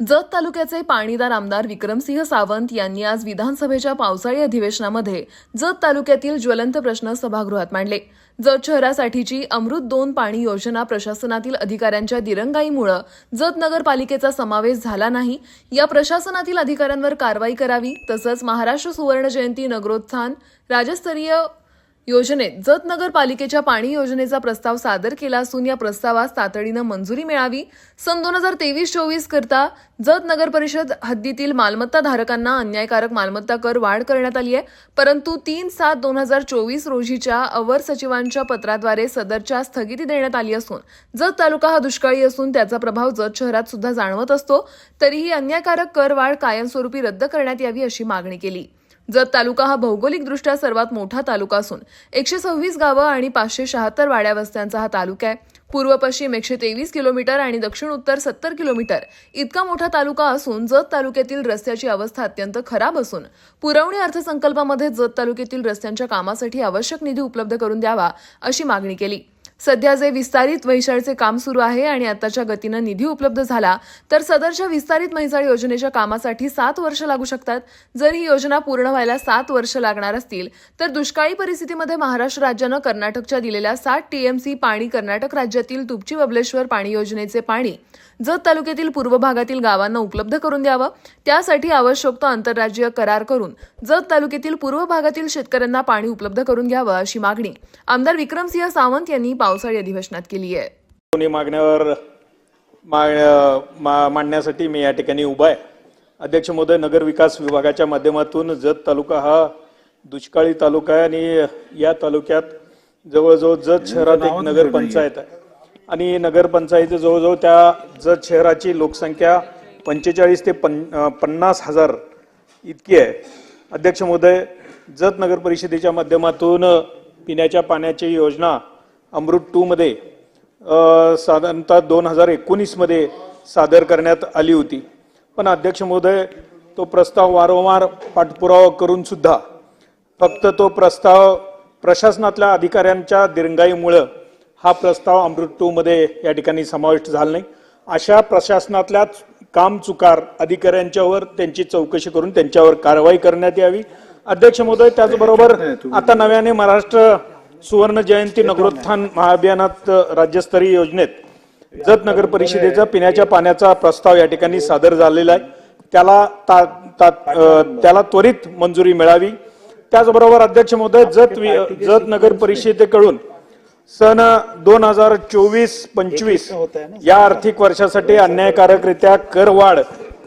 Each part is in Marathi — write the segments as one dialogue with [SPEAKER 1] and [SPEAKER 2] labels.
[SPEAKER 1] जत तालुक्याचे पाणीदार आमदार विक्रमसिंह सावंत यांनी आज विधानसभेच्या पावसाळी अधिवेशनामध्ये जत तालुक्यातील ज्वलंत प्रश्न सभागृहात मांडले. जत शहरासाठीची अमृत दोन पाणी योजना प्रशासनातील अधिकाऱ्यांच्या दिरंगाईमुळे जत नगरपालिकेचा समावेश झाला नाही. या प्रशासनातील अधिकाऱ्यांवर कारवाई करावी तसंच महाराष्ट्र सुवर्ण जयंती नगरोत्थान राज्यस्तरीय योजनेत जत नगरपालिकेच्या पाणी योजनेचा प्रस्ताव सादर केला असून या प्रस्तावास तातडीनं मंजुरी मिळावी. सन दोन हजार तेवीस चोवीस करता जत नगर परिषद हद्दीतील मालमत्ता धारकांना अन्यायकारक मालमत्ता कर वाढ करण्यात आली आहे. परंतु तीन सात दोन हजार चोवीस रोजीच्या अवर सचिवांच्या पत्राद्वारे सदरच्या स्थगिती देण्यात आली असून जत तालुका हा दुष्काळी असून त्याचा प्रभाव जत शहरात सुद्धा जाणवत असतो. तरीही अन्यायकारक कर वाढ कायमस्वरूपी रद्द करण्यात यावी अशी मागणी केली. जत तालुका हा भौगोलिकदृष्ट्या सर्वात मोठा तालुका असून एकशे सव्वीस गावं आणि पाचशे शहात्तर वाड्या वस्त्यांचा हा तालुका आहे. पूर्व पश्चिम एकशे तेवीस किलोमीटर आणि दक्षिण उत्तर सत्तर किलोमीटर इतका मोठा तालुका असून जत तालुक्यातील रस्त्याची अवस्था अत्यंत खराब असून पुरवणी अर्थसंकल्पामध्ये जत तालुक्यातील रस्त्यांच्या कामासाठी आवश्यक निधी उपलब्ध करून द्यावा अशी मागणी केली. सध्या जे विस्तारित म्हैसाळचे काम सुरू आहे आणि आताच्या गतीनं निधी उपलब्ध झाला तर सदरच्या विस्तारित म्हैसाळ योजनेच्या कामासाठी सात वर्ष लागू शकतात. जर ही योजना पूर्ण व्हायला सात वर्ष लागणार असतील तर दुष्काळी परिस्थितीमध्ये महाराष्ट्र राज्यानं कर्नाटकच्या दिलेल्या सात टीएमसी पाणी कर्नाटक राज्यातील तुपची बबलेश्वर पाणी योजनेचे पाणी जत तालुक्यातील पूर्व भागातील गावांना उपलब्ध करून द्यावं. त्यासाठी आवश्यक तो आंतरराज्यीय करार करून जत तालुक्यातील पूर्व भागातील शेतकऱ्यांना पाणी उपलब्ध करून घ्यावं अशी मागणी आमदार विक्रमसिंह सावंत यांनी पावसाळी अधिवेशनात केली आहे.
[SPEAKER 2] दोन्ही मागण्यावर मा- मा- मांडण्यासाठी मी या ठिकाणी उभा आहे. अध्यक्ष महोदय नगर विकास विभागाच्या माध्यमातून जत तालुका हा दुष्काळी तालुका आहे आणि या तालुक्यात जवळजवळ जत शहरात एक नगरपंचायत आहे. आणि नगरपंचायत जवळजवळ त्या जत शहराची लोकसंख्या पंचेचाळीस ते पन पन्नास हजार इतकी आहे. अध्यक्ष महोदय जत नगर परिषदेच्या माध्यमातून पिण्याच्या पाण्याची योजना अमृत टू मध्ये अ, साधारणतः दोन हजार एकोणीसमध्ये सादर करण्यात आली होती. पण अध्यक्ष महोदय तो प्रस्ताव वारंवार पाठपुरावा करून सुद्धा फक्त तो प्रस्ताव प्रशासनातल्या अधिकाऱ्यांच्या दिरंगाईमुळं हा प्रस्ताव अमृत टू मध्ये या ठिकाणी समाविष्ट झाला नाही. अशा प्रशासनातल्या काम चुकार अधिकाऱ्यांच्यावर त्यांची चौकशी करून त्यांच्यावर कारवाई करण्यात यावी. अध्यक्ष महोदय त्याचबरोबर आता नव्याने महाराष्ट्र सुवर्ण जयंती नगरोत्थान महाअभियानात राज्यस्तरीय योजनेत जत नगर परिषदेचा पिण्याच्या पाण्याचा प्रस्ताव या ठिकाणी सादर झालेला आहे. त्याला ता, ता, त्याला त्वरित मंजुरी मिळावी. त्याचबरोबर अध्यक्ष महोदय जत जत नगर परिषदेकडून सन दोन हजार चोवीस पंचवीस या आर्थिक वर्षासाठी अन्यायकारकरित्या करवाढ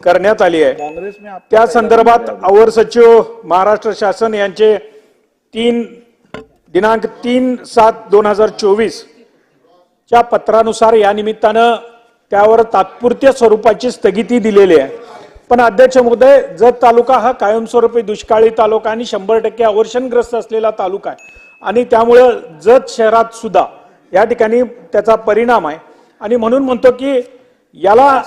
[SPEAKER 2] करण्यात आली आहे. त्या संदर्भात अवर सचिव महाराष्ट्र शासन यांचे तीन दिनांक तीन सात दोन हजार चोवीसच्या पत्रानुसार या निमित्तानं त्यावर तात्पुरत्या स्वरूपाची स्थगिती दिलेली आहे. पण अध्यक्ष महोदय जत तालुका हा कायमस्वरूपी दुष्काळी तालुका आणि शंभर टक्के अवर्षणग्रस्त असलेला तालुका आहे. आणि त्यामुळं जत शहरात सुद्धा या ठिकाणी त्याचा परिणाम आहे. आणि म्हणून म्हणतो की याला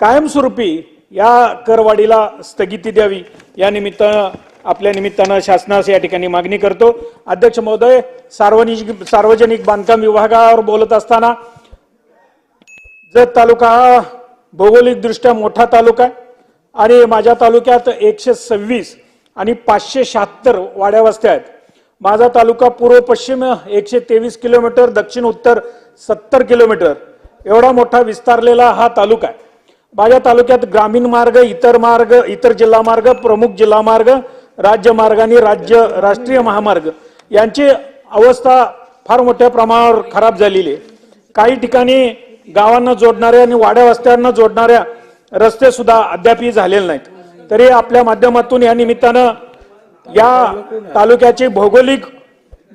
[SPEAKER 2] कायमस्वरूपी या करवाढीला स्थगिती द्यावी या निमित्तानं आपल्या निमित्तानं शासनास या ठिकाणी मागणी करतो. अध्यक्ष महोदय सार्वजनिक सार्वजनिक बांधकाम विभागावर बोलत असताना जत तालुका हा भौगोलिकदृष्ट्या मोठा तालुका आहे आणि माझ्या तालुक्यात एकशे सव्वीस आणि पाचशे शहात्तर वाड्या वस्त्या आहेत. माझा तालुका पूर्व पश्चिम एकशे तेवीस किलोमीटर दक्षिण उत्तर सत्तर किलोमीटर. एवढा मोठा विस्तारलेला हा तालुका आहे. माझ्या तालुक्यात ग्रामीण मार्ग इतर मार्ग इतर जिल्हा मार्ग प्रमुख जिल्हा मार्ग राज्यमार्ग आणि राज्य राष्ट्रीय महामार्ग यांची अवस्था फार मोठ्या प्रमाणावर खराब झालेली आहे. काही ठिकाणी गावांना जोडणाऱ्या आणि वाड्या वस्त्यांना जोडणाऱ्या रस्ते सुद्धा अद्यापही झालेले नाहीत. तरी आपल्या माध्यमातून या निमित्तानं या तालुक्याची भौगोलिक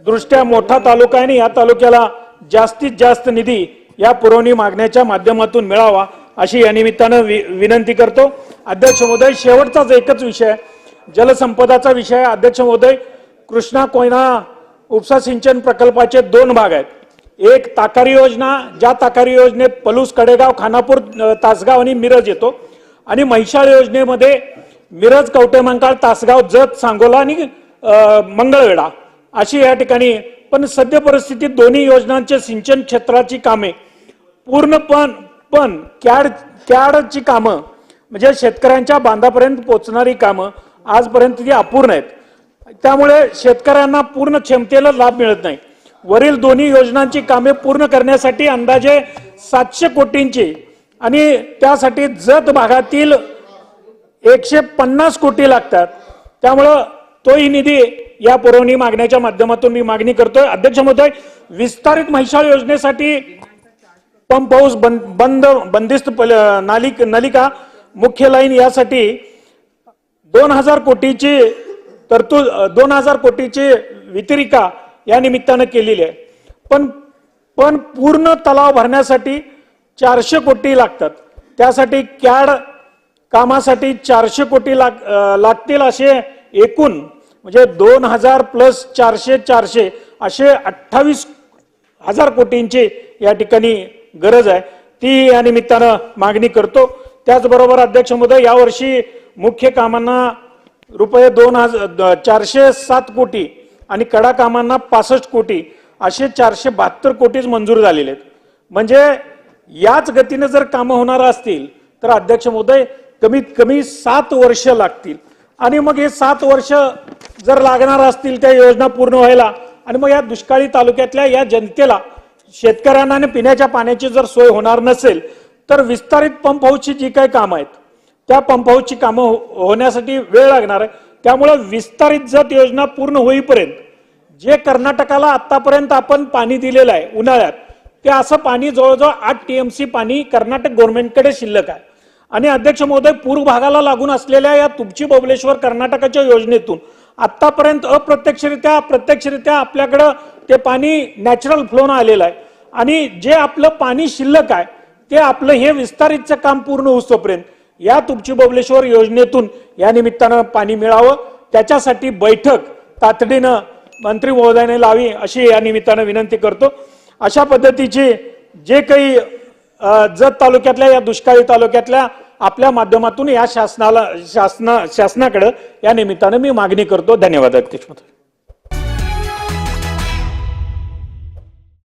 [SPEAKER 2] दृष्ट्या मोठा तालुका आहे आणि या तालुक्याला जास्तीत जास्त निधी या पुरवणी मागण्याच्या माध्यमातून मिळावा अशी या निमित्तानं वि- विनंती करतो. अध्यक्ष महोदय शेवटचाच एकच विषय आहे. जलसंपदाचा विषय अध्यक्ष महोदय कृष्णा कोयना उपसा सिंचन प्रकल्पाचे दोन भाग आहेत. एक ताकारी योजना ज्या ताकारी योजनेत पलूस कडेगाव खानापूर तासगाव आणि मिरज येतो. आणि महिषाळ योजनेमध्ये मिरज कवटेमंकाळ तासगाव जत सांगोला आणि मंगळवेढा अशी या ठिकाणी पण सद्य परिस्थितीत दोन्ही योजनांचे सिंचन क्षेत्राची कामे पूर्णपण पण कॅड कॅडची कामं म्हणजे शेतकऱ्यांच्या बांधापर्यंत पोहोचणारी कामं आजपर्यंत ती अपूर्ण आहेत. त्यामुळे शेतकऱ्यांना पूर्ण क्षमतेला लाभ मिळत नाही. वरील दोन्ही योजनांची कामे पूर्ण करण्यासाठी अंदाजे सातशे कोटींची आणि त्यासाठी जत भागातील एकशे पन्नास कोटी लागतात. त्यामुळं तोही निधी या पुरवणी मागण्याच्या माध्यमातून मी मागणी करतोय. अध्यक्ष महोदय विस्तारित म्हैसाळ योजनेसाठी पंप हाऊस बंद बंद बंदिस्त पल- नालिक नलिका मुख्य लाईन यासाठी दोन हजार कोटीची तरतूद दोन हजार कोटीची वितरिका या निमित्तानं केलेली आहे. पण पण पूर्ण तलाव भरण्यासाठी चारशे कोटी लागतात. त्यासाठी कॅड कामासाठी चारशे कोटी लाग लागतील असे एकूण म्हणजे दोन हजार प्लस चारशे चारशे असे अठ्ठावीस हजार कोटींची या ठिकाणी गरज आहे. ती या निमित्तानं मागणी करतो. त्याचबरोबर अध्यक्ष महोदय यावर्षी मुख्य कामांना रुपये दोन हजार चारशे सात कोटी आणि कडा कामांना पासष्ट कोटी असे चारशे बहात्तर कोटीच मंजूर झालेले आहेत. म्हणजे याच गतीने जर कामं होणार असतील तर अध्यक्ष महोदय कमीत कमी सात वर्ष लागतील. आणि मग हे सात वर्ष जर लागणार असतील त्या योजना पूर्ण व्हायला आणि मग या दुष्काळी तालुक्यातल्या या जनतेला शेतकऱ्यांना आणि पिण्याच्या पाण्याची जर सोय होणार नसेल तर विस्तारित पंप हाऊसची जी काही कामं आहेत त्या पंप हाऊसची कामं हो- होण्यासाठी वेळ लागणार आहे. त्यामुळं विस्तारित जत योजना पूर्ण होईपर्यंत जे कर्नाटकाला आतापर्यंत आपण पाणी दिलेलं आहे उन्हाळ्यात ते असं पाणी जवळजवळ आठ टीएमसी पाणी कर्नाटक गव्हर्नमेंटकडे शिल्लक आहे. आणि अध्यक्ष महोदय पूर्व भागाला लागून असलेल्या या तुपची बबलेश्वर कर्नाटकाच्या योजनेतून आतापर्यंत अप्रत्यक्षरित्या प्रत्यक्षरित्या आपल्याकडं ते पाणी नॅचरल फ्लोनं आलेलं आहे. आणि जे आपलं पाणी शिल्लक आहे ते आपलं हे विस्तारितचं काम पूर्ण होतोपर्यंत या तुमची बबलेश्वर योजनेतून या निमित्तानं पाणी मिळावं त्याच्यासाठी बैठक तातडीनं मंत्री महोदयाने लावी अशी या निमित्तानं विनंती करतो. अशा पद्धतीची जे काही जत तालुक्यातल्या या दुष्काळी तालुक्यातल्या आपल्या माध्यमातून या शासनाला शासना शासनाकडं या निमित्तानं मी मागणी करतो. धन्यवाद अध्यक्ष